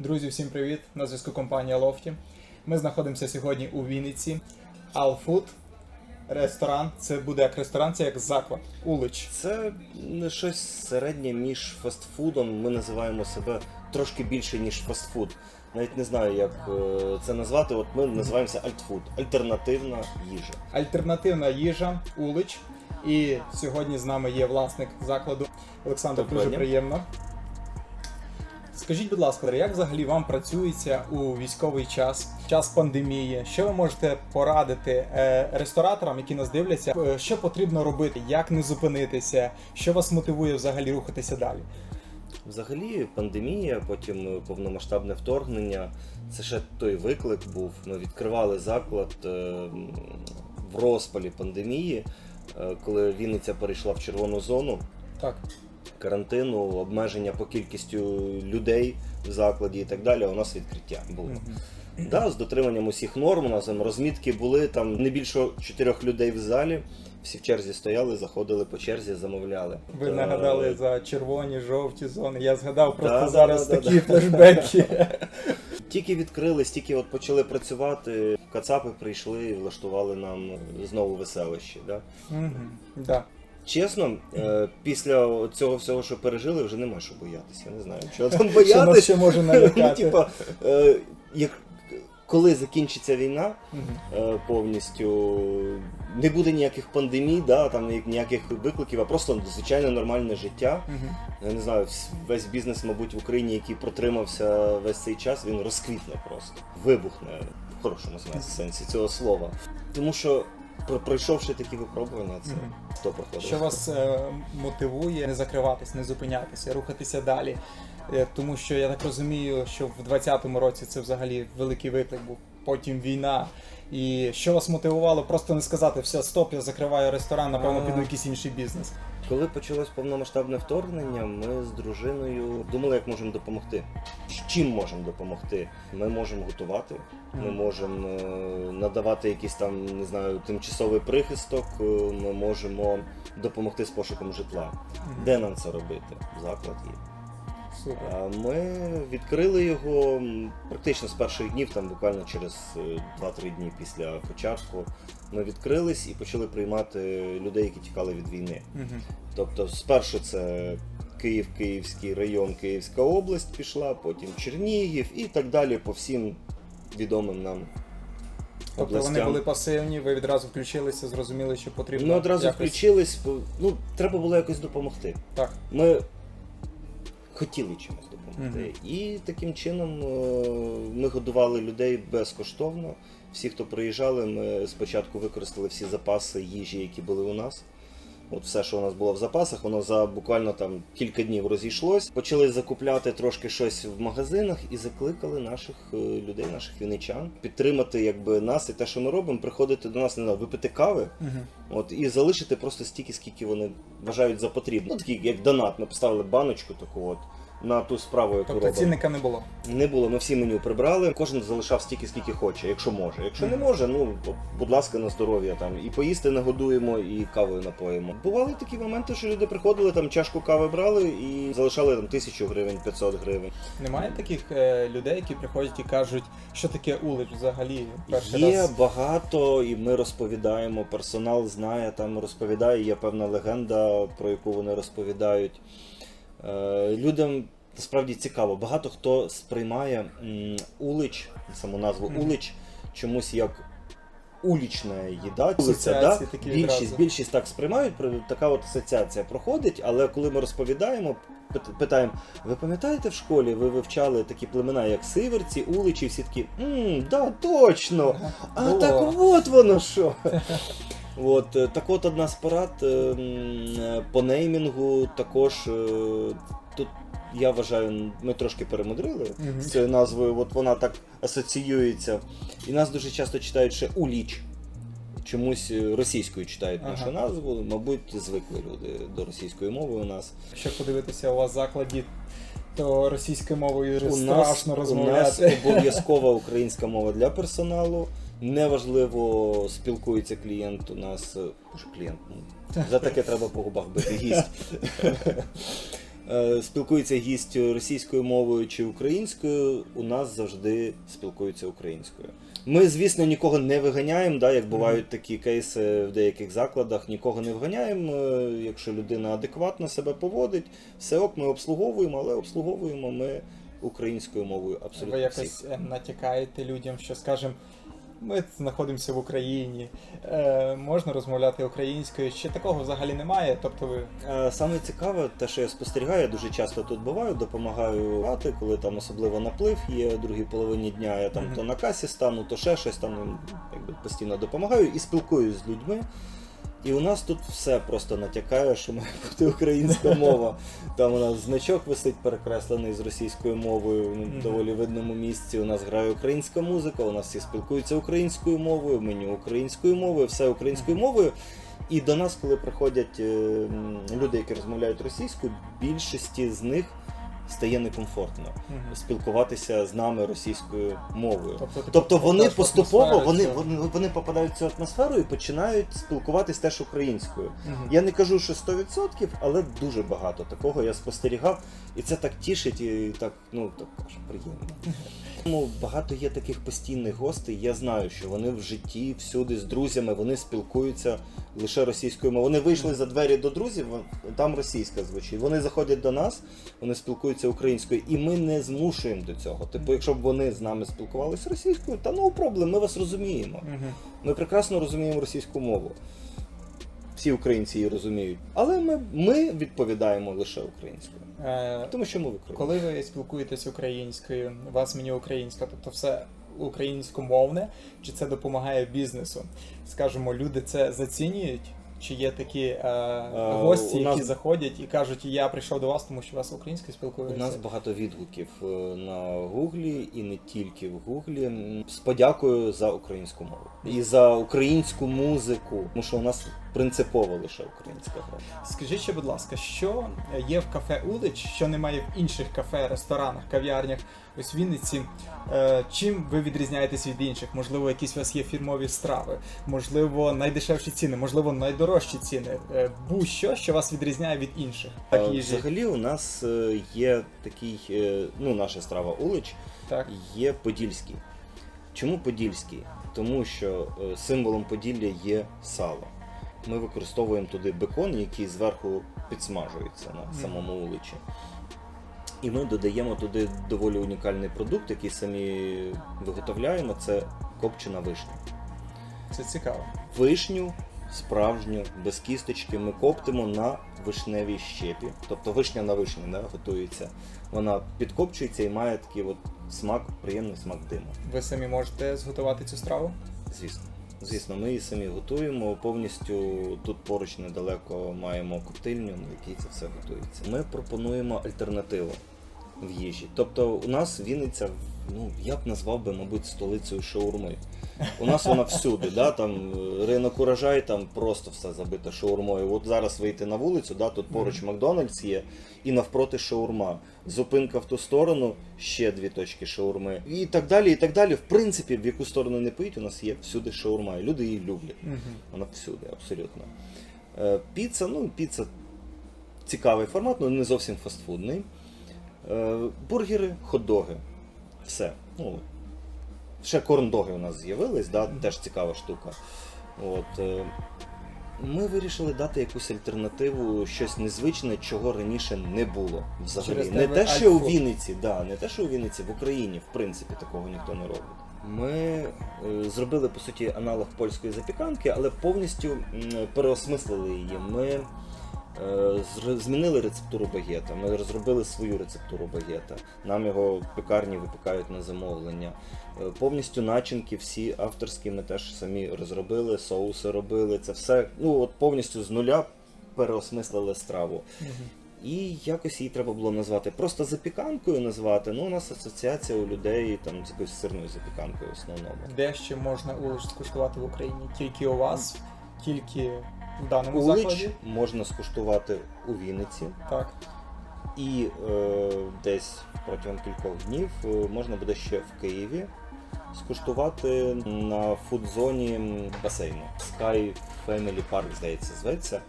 Друзі, всім привіт! На зв'язку компанія Лофті. Ми знаходимося сьогодні у Вінниці. Алфуд ресторан. Це буде як ресторан, це як заклад. Улич. Це не щось середнє між фастфудом. Ми називаємо себе трошки більше, ніж фастфуд. Навіть не знаю, як е, це назвати. От ми називаємося альтфуд, альтернативна їжа. Альтернативна їжа, улич. І сьогодні з нами є власник закладу. Олександр, дуже приємно. Скажіть, будь ласка, як взагалі вам працюється у військовий час, час пандемії? Що ви можете порадити е, рестораторам, які нас дивляться? Е, Що потрібно робити? Як не зупинитися? Що вас мотивує взагалі рухатися далі? Взагалі, пандемія, потім е, повномасштабне вторгнення. Це ще той виклик був. Ми відкривали заклад в розпалі пандемії, коли Вінниця перейшла в червону зону. Так, карантину, обмеження по кількістю людей в закладі і так далі, у нас відкриття було. Мгм. Да, з дотриманням усіх норм, у нас там розмітки були, там не більше чотирьох людей в залі. Всі в черзі стояли, заходили по черзі, замовляли. ви Та- нагадали за червоні, жовті зони. Я згадав просто Да, зараз да, такі да. флешбеки. Тільки відкрились, тільки от почали працювати. Кацапи прийшли і влаштували нам знову веселище. Да? Мгм, Да. Чесно, е, після цього всього, що пережили, вже нема що боятися. Я не знаю, чого там Що боятися. може Ну, налякати? типа, е, як, коли закінчиться війна е, повністю, не буде ніяких пандемій, да, там ні- ніяких викликів, а просто звичайне нормальне життя. Мгм. Я не знаю, вс- весь бізнес, мабуть, в Україні, який протримався весь цей час, він розквітне просто, вибухне в хорошому сенсі- цього слова. Тому що пройшовши такі випробування, це Мгм. хто проходить. Що вас е, мотивує не закриватись, не зупинятися, рухатися далі? Е, тому що я так розумію, що в 20-му році це взагалі великий виклик був. Потім війна. І що вас мотивувало просто не сказати, все, стоп, я закриваю ресторан, напевно, А. піду в якийсь інший бізнес. Коли почалось повномасштабне вторгнення, ми з дружиною думали, як можемо допомогти. З Чим можемо допомогти? Ми можемо готувати, ми можемо е, надавати якийсь там, не знаю, тимчасовий прихисток, е, ми можемо допомогти з пошуком житла. Де нам це робити? Заклад є. Ми відкрили його практично з перших днів, там буквально через е, 2-3 дні після початку. Ми відкрились і почали приймати людей, які тікали від війни. Тобто, спершу це Київ, Київський район, Київська область пішла, потім Чернігів і так далі по всім відомим нам Тобто вони були пасивні, ви відразу включилися, зрозуміли, що потрібно. Ми одразу якось- включились, ну, треба було якось допомогти. Так. Ми хотіли чимось допомогти. І таким чином е, ми годували людей безкоштовно. Всі, хто приїжджали, ми спочатку використали всі запаси їжі, які були у нас. От все, що у нас було в запасах, воно за буквально там кілька днів розійшлось. Почали закупляти трошки щось в магазинах і закликали наших е, людей, наших віничан, підтримати якби нас і те, що ми робимо, приходити до нас не знаю, випити кави, угу. От і залишити просто стільки, скільки вони вважають за потрібне. Ну, такий як донат. Ми поставили баночку таку от на ту справу, яку Тобто робимо. цінника не було. Не було, ми всі меню прибрали. Кожен залишав стільки, скільки хоче, якщо може. Якщо не може, ну будь ласка, на здоров'я там і поїсти нагодуємо, і кавою напоїмо. Бували такі моменти, що люди приходили, там чашку кави брали і залишали там тисячу гривень, 500 гривень. Немає таких е, людей, які приходять і кажуть, що таке улич взагалі перший Є раз. багато, і ми розповідаємо. Персонал знає, там розповідає. Є певна легенда, про яку вони розповідають. Е, людям насправді цікаво. Багато хто сприймає улич, саму назву улич, чомусь як улічна їда. Асоціації такі більшість, відразу. більшість так сприймають, при- така от асоціація проходить, але коли ми розповідаємо, питаємо, ви пам'ятаєте в школі, ви вивчали такі племена, як сиверці, уличі, всі такі, мм, да, точно. А так от воно що. От, е, так от одна з порад е, е, по неймінгу також тут. Я вважаю, ми трошки перемудрили Мгм. з цією назвою, от вона так асоціюється. І нас дуже часто читають ще Уліч. Чомусь російською читають Ага. нашу назву. Мабуть, звикли люди до російської мови у нас. Якщо подивитися у вас закладі, то російською мовою У страшно нас, у нас обов'язкова українська мова для персоналу. Неважливо, спілкується клієнт у нас. Боже, клієнт. ну, За таке треба по губах бити гість. е, спілкується гість російською мовою чи українською, у нас завжди спілкуються українською. Ми, звісно, нікого не виганяємо, да, як бувають такі кейси в деяких закладах, нікого не виганяємо. е, Якщо людина адекватно себе поводить, все ок, ми обслуговуємо, але обслуговуємо ми українською мовою абсолютно Ви якось е, натякаєте людям, що, скажімо, ми знаходимося в Україні, е, можна розмовляти українською, Ще такого взагалі немає. Тобто ви Е, Саме цікаве, те, що я спостерігаю, я дуже часто тут буваю, допомагаю грати, коли там особливо наплив є в другій половині дня. Я там Мгм. то на касі стану, то ще щось там ну, якби постійно допомагаю і спілкуюсь з людьми. І у нас тут все просто натякає, що має бути українська мова. Там у нас значок висить перекреслений з російською мовою в доволі видному місці. У нас грає українська музика, у нас всі спілкуються українською мовою, меню українською мовою, все українською мовою. І до нас, коли приходять е, люди, які розмовляють російською, більшості з них стає некомфортно угу. спілкуватися з нами російською мовою. Тобто, Тобто вони поступово вони, вони, вони попадають в цю атмосферу і починають спілкуватись теж українською. Угу. Я не кажу, що 100%, але дуже багато такого я спостерігав, і це так тішить і так, ну так аж приємно. Тому багато є таких постійних гостей. Я знаю, що вони в житті всюди з друзями вони спілкуються лише російською мовою. Вони вийшли за двері до друзів, там російська звучить. Вони заходять до нас, вони спілкуються українською, і ми не змушуємо до цього. Типу, якщо б вони з нами спілкувалися російською, та ну проблем, ми вас розуміємо. Ми прекрасно розуміємо російську мову. Всі українці її розуміють. Але ми, ми відповідаємо лише українською. Е, Тому що ми в Україні. Коли ви спілкуєтесь українською, у вас меню українська, тобто все українськомовне, чи це допомагає бізнесу? Скажімо, люди це зацінюють? Чи є такі е, гості, у нас- які заходять і кажуть, я прийшов до вас, тому що вас українською У нас багато відгуків е, на Гуглі і не тільки в Гуглі з подякою за українську мову і за українську музику, тому що у нас принципово лише українська гра. Скажіть ще, будь ласка, що є в кафе Улич, що немає в інших кафе, ресторанах, кав'ярнях, ось в Вінниці? Е, чим ви відрізняєтесь від інших? Можливо, якісь у вас є фірмові страви, можливо, найдешевші ціни, можливо, найдорожчі ціни. Е, будь-що, що вас відрізняє від інших. Так, Е, їжі. Взагалі у нас є такий, ну наша страва Улич, Так. є подільський. Чому подільський? Тому що символом Поділля є сало. Ми використовуємо туди бекон, який зверху підсмажується на самому уличі. І ми додаємо туди доволі унікальний продукт, який самі виготовляємо. Це копчена вишня. Це цікаво. Вишню справжню, без кісточки, ми коптимо на вишневій щепі. Тобто вишня на вишні да, готується. Вона підкопчується і має такий от смак, приємний смак диму. Ви самі можете зготувати цю страву? Звісно. Звісно, ми її самі готуємо. Повністю тут поруч недалеко маємо коптильню, на якій це все готується. Ми пропонуємо альтернативу в їжі. Тобто, у нас Вінниця, ну я б назвав би, мабуть, столицею шаурми. У нас вона всюди, да, там е, ринок урожай, там просто все забите шаурмою. От зараз вийти на вулицю, да, тут поруч Макдональдс є, і навпроти шаурма. Зупинка в ту сторону, ще дві точки шаурми. І так далі, і так далі. В принципі, в яку сторону не поїдь, у нас є всюди шаурма. І люди її люблять. Вона всюди, абсолютно. Е, Піца, ну, піца цікавий формат, але не зовсім фастфудний. Е, Бургери, хот-доги. Все. Ну, ще корндоги у нас з'явились, да? теж цікава штука. От, е, ми вирішили дати якусь альтернативу, щось незвичне, чого раніше не було взагалі. Через Не те що у Вінниці, да, не те, що у Вінниці, в Україні, в принципі, такого ніхто не робить. Ми е, зробили по суті аналог польської запіканки, але повністю переосмислили її. Ми змінили рецептуру багета. Ми розробили свою рецептуру багета. Нам його в пекарні випікають на замовлення. Е, Повністю начинки всі авторські ми теж самі розробили, соуси робили. Це все ну от повністю з нуля переосмислили страву. І якось її треба було назвати просто запіканкою назвати. Ну, у нас асоціація у людей там з якоюсь сирною запіканкою в основному. Де ще можна скуштувати в Україні? Тільки у вас, тільки в даному Улич закладі? можна скуштувати у Вінниці, Так. і е, десь протягом кількох днів е, можна буде ще в Києві скуштувати на фудзоні басейну. Sky Family Park, здається, зветься.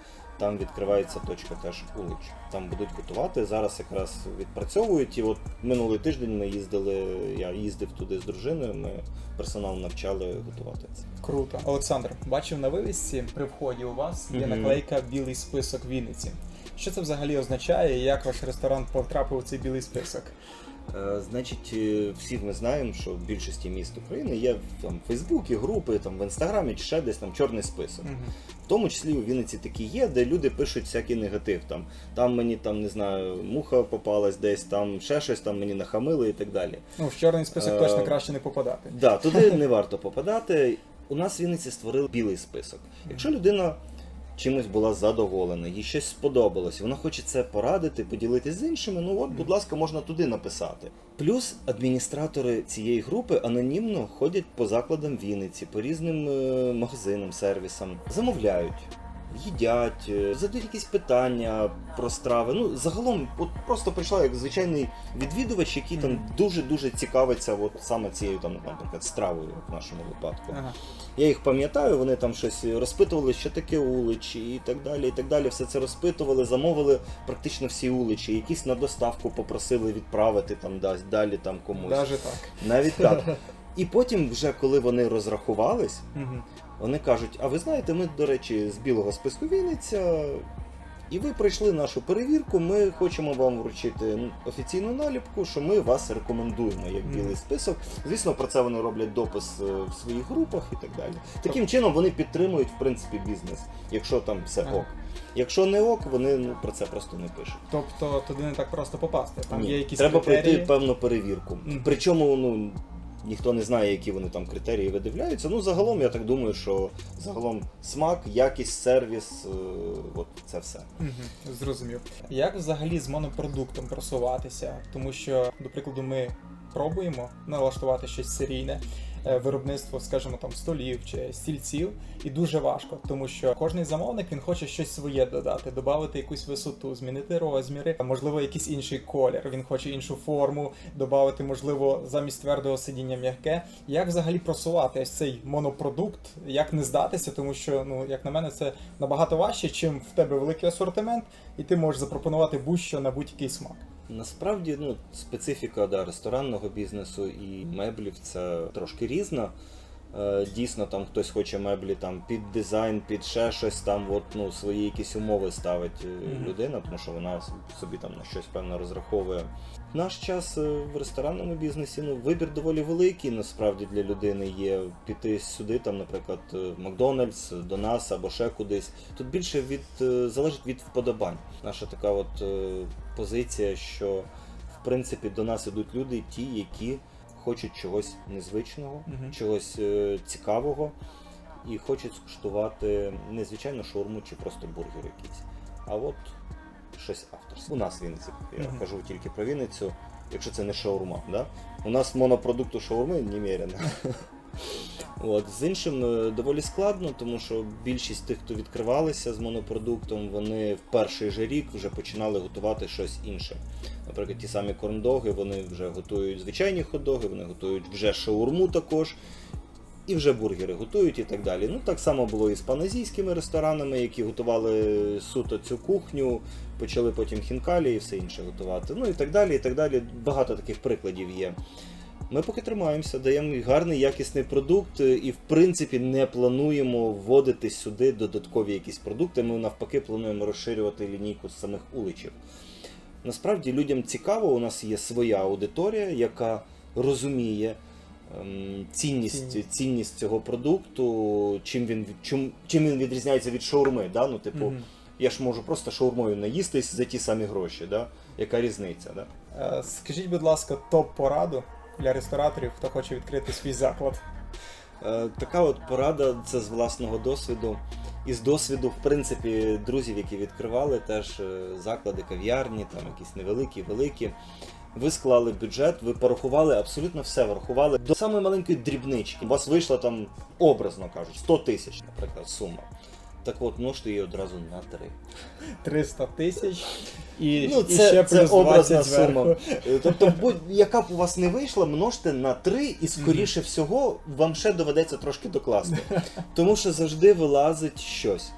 Там відкривається точка теж улич. Там будуть готувати. Зараз якраз відпрацьовують. І от минулий тиждень ми їздили, я їздив туди з дружиною, ми персонал навчали готувати це. Круто. Олександр, бачив на вивісці при вході у вас є Мгм. наклейка Білий список Вінниці. Що це взагалі означає як ваш ресторан потрапив у цей білий список? Е, Значить, е, всі ми знаємо, що в більшості міст України є там Фейсбуки, групи, там в інстаграмі чи ще десь там чорний список. Мгм. В тому числі у Вінниці такі є, де люди пишуть всякий негатив. Там, там мені там не знаю, муха попалась десь, там ще щось, там мені нахамили і так далі. Ну, в чорний список Е, точно краще не попадати. Да, туди не варто попадати. У нас в Вінниці створили білий список. Якщо людина чимось була задоволена, їй щось сподобалось, вона хоче це порадити, поділитися з іншими, ну от, будь ласка, можна туди написати. Плюс адміністратори цієї групи анонімно ходять по закладам Вінниці, по різним е, магазинам, сервісам, замовляють. Їдять, е, задають якісь питання про страви. Ну, загалом, от просто прийшла як звичайний відвідувач, який там дуже-дуже цікавиться от саме цією там, наприклад, стравою в нашому випадку. Ага. Я їх пам'ятаю, вони там щось розпитували, що таке уличі і так далі. І так далі. Все це розпитували, замовили практично всі уличі. Якісь на доставку попросили відправити там дасть далі там комусь. Даже так. Навіть так. І потім, вже коли вони розрахувались. Вони кажуть: а ви знаєте, ми, до речі, з білого списку Вінниця. І ви пройшли нашу перевірку. Ми хочемо вам вручити офіційну наліпку, що ми вас рекомендуємо як білий список. Звісно, про це вони роблять допис е, в своїх групах і так далі. Таким чином вони підтримують в принципі бізнес, якщо там все ок. Якщо не ок, вони ну про це просто не пишуть. Тобто туди не так просто попасти. Там Ні, є якісь треба критерії. пройти певну перевірку. Причому ну. Ніхто не знає, які вони там критерії видивляються. Ну, загалом, я так думаю, що загалом смак, якість, сервіс, е, от це все. Угу, Зрозумів. Як взагалі з монопродуктом просуватися? Тому що, до прикладу, ми пробуємо налаштувати щось серійне. Е, Виробництво, скажімо, там столів чи стільців, і дуже важко, тому що кожний замовник він хоче щось своє додати, додати якусь висоту, змінити розміри, а можливо, якийсь інший колір. Він хоче іншу форму, додати, можливо, замість твердого сидіння м'яке. Як взагалі просувати ось цей монопродукт, як не здатися, тому що, ну як на мене, це набагато важче, чим в тебе великий асортимент, і ти можеш запропонувати будь-що на будь-який смак. Насправді, ну, специфіка да, ресторанного бізнесу і меблів це трошки різна. Е, Дійсно, там хтось хоче меблі там під дизайн, під ще щось там, от, ну, свої якісь умови ставить е, людина, тому що вона собі там на щось певно розраховує. В наш час е, в ресторанному бізнесі ну, вибір доволі великий насправді для людини є піти сюди, там, наприклад, в Макдональдс, до нас або ще кудись. Тут більше від залежить від вподобань. Наша така от позиція, що в принципі до нас ідуть люди, ті, які хочуть чогось незвичного, Мгм. чогось е, цікавого і хочуть скуштувати незвичайно шаурму чи просто бургер якийсь, а от щось авторське. У нас в Вінниці, я Мгм. кажу тільки про Вінницю, якщо це не шаурма. Да? У нас монопродукту шаурми немерено. От, з іншим е, доволі складно, тому що більшість тих, хто відкривалися з монопродуктом, вони в перший же рік вже починали готувати щось інше. Наприклад, ті самі корндоги, вони вже готують звичайні хот-доги, вони готують вже шаурму також. І вже бургери готують і так далі. Ну так само було і з паназійськими ресторанами, які готували суто цю кухню, почали потім хінкалі і все інше готувати. Ну і так далі, і так далі. Багато таких прикладів є. Ми поки тримаємося, даємо гарний якісний продукт, е, і в принципі не плануємо вводити сюди додаткові якісь продукти. Ми навпаки плануємо розширювати лінійку з самих уличів. Насправді людям цікаво, у нас є своя аудиторія, яка розуміє ем, цінність, Цінність. цінність цього продукту, чим він, чим, чим він відрізняється від шаурми. Да? Ну, типу, Мгм. я ж можу просто шаурмою наїстись за ті самі гроші. Да? Яка різниця? Да? Е, Скажіть, будь ласка, топ-пораду для рестораторів, хто хоче відкрити свій заклад. Е, Така от порада це з власного досвіду. І з досвіду, в принципі, друзів, які відкривали теж е, заклади, кав'ярні, там якісь невеликі, великі. Ви склали бюджет, ви порахували абсолютно все, врахували до самої маленької дрібнички. У вас вийшло там, образно кажуть, 100 тисяч, наприклад, сума. Так от, множте її одразу на три. 300 тисяч і, Ну, і це, ще це плюс образна 20 зверху. сума. Тобто, будь, яка б у вас не вийшла, множте на 3 і скоріше всього вам ще доведеться трошки докласти. Тому що завжди вилазить щось.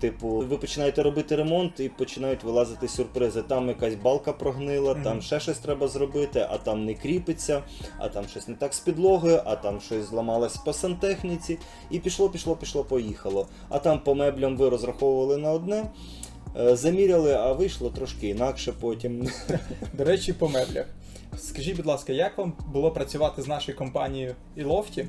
Типу, ви починаєте робити ремонт і починають вилазити сюрпризи. Там якась балка прогнила, Мгм. там ще щось треба зробити, а там не кріпиться, а там щось не так з підлогою, а там щось зламалось по сантехніці. І пішло, пішло, пішло, поїхало. А там по меблям ви розраховували на одне. е, Заміряли, а вийшло трошки інакше потім. До речі, по меблях. Скажіть, будь ласка, як вам було працювати з нашою компанією і лофті?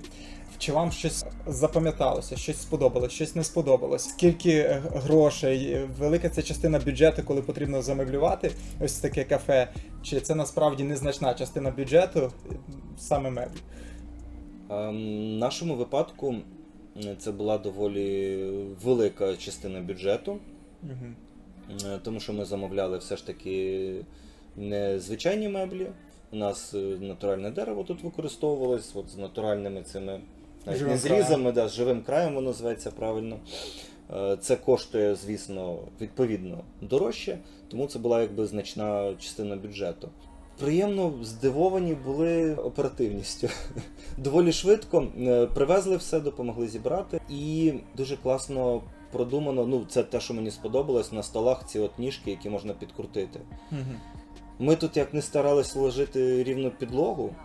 Чи вам щось запам'яталося, щось сподобалось, щось не сподобалось? Скільки е, грошей, велика це частина бюджету, коли потрібно замеблювати ось таке кафе? Чи це насправді незначна частина бюджету, саме меблі? Ем, В нашому випадку це була доволі велика частина бюджету. Угу. Тому що ми замовляли все ж таки не звичайні меблі. У нас е, натуральне дерево тут використовувалось, от з натуральними цими не зрізами, да, з живим краєм воно зветься правильно. Е, Це коштує, звісно, відповідно дорожче, тому це була якби значна частина бюджету. Приємно здивовані були оперативністю. Доволі швидко е, привезли все, допомогли зібрати, і дуже класно продумано. Ну, це те, що мені сподобалось, на столах ці от ніжки, які можна підкрутити. Угу. Ми тут як не старались вложити рівну підлогу,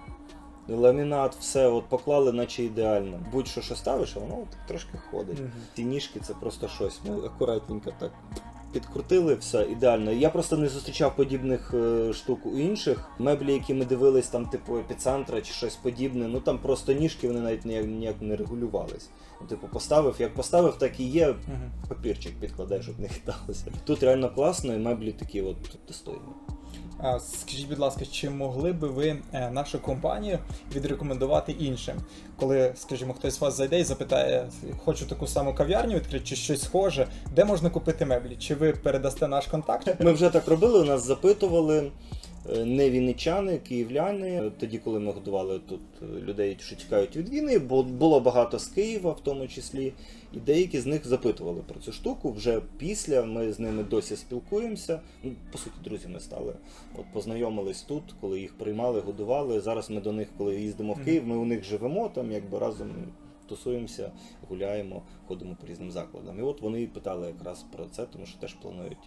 ламінат, все от поклали, наче ідеально. Будь-що що ставиш, а воно так трошки ходить. Мгм. Ці ніжки це просто щось. Ми акуратненько так підкрутили, все ідеально. Я просто не зустрічав подібних е, штук у інших. Меблі, які ми дивились, там, типу, епіцентра чи щось подібне. Ну там просто ніжки вони навіть ніяк, ніяк не регулювались. Ну, Типу, поставив, як поставив, так і є. Угу. Папірчик підкладаєш, щоб не хиталося. Тут реально класно, і меблі такі от достойні. Скажіть, будь ласка, чи могли би ви е, нашу компанію відрекомендувати іншим? Коли, скажімо, хтось вас зайде і запитає, хочу таку саму кав'ярню відкрити, чи щось схоже, де можна купити меблі? Чи ви передасте наш контакт? Ми вже так робили, нас запитували не вінничани, київляни. Тоді, коли ми годували тут е, людей, що тікають від війни, бо було багато з Києва, в тому числі, і деякі з них запитували про цю штуку. Вже після ми з ними досі спілкуємося. Ну, по суті, друзями стали. От познайомились тут, коли їх приймали, годували. Зараз ми до них, коли їздимо в Київ, ми у них живемо там, якби разом. Тусуємося, гуляємо, ходимо по різним закладам. І от вони питали якраз про це, тому що теж планують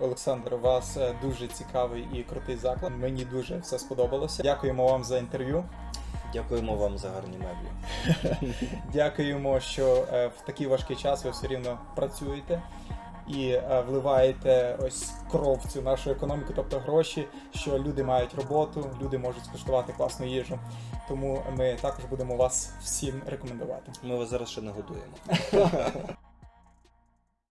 Олександр, у вас е, дуже цікавий і крутий заклад. Мені дуже все сподобалося. Дякуємо вам за інтерв'ю. Дякуємо вам за гарні меблі. Дякуємо, що е, в такий важкий час ви все рівно працюєте і е, вливаєте ось кров в цю нашу економіку, тобто гроші, що люди мають роботу, люди можуть скуштувати класну їжу. Тому ми також будемо вас всім рекомендувати. Ми вас зараз ще нагодуємо.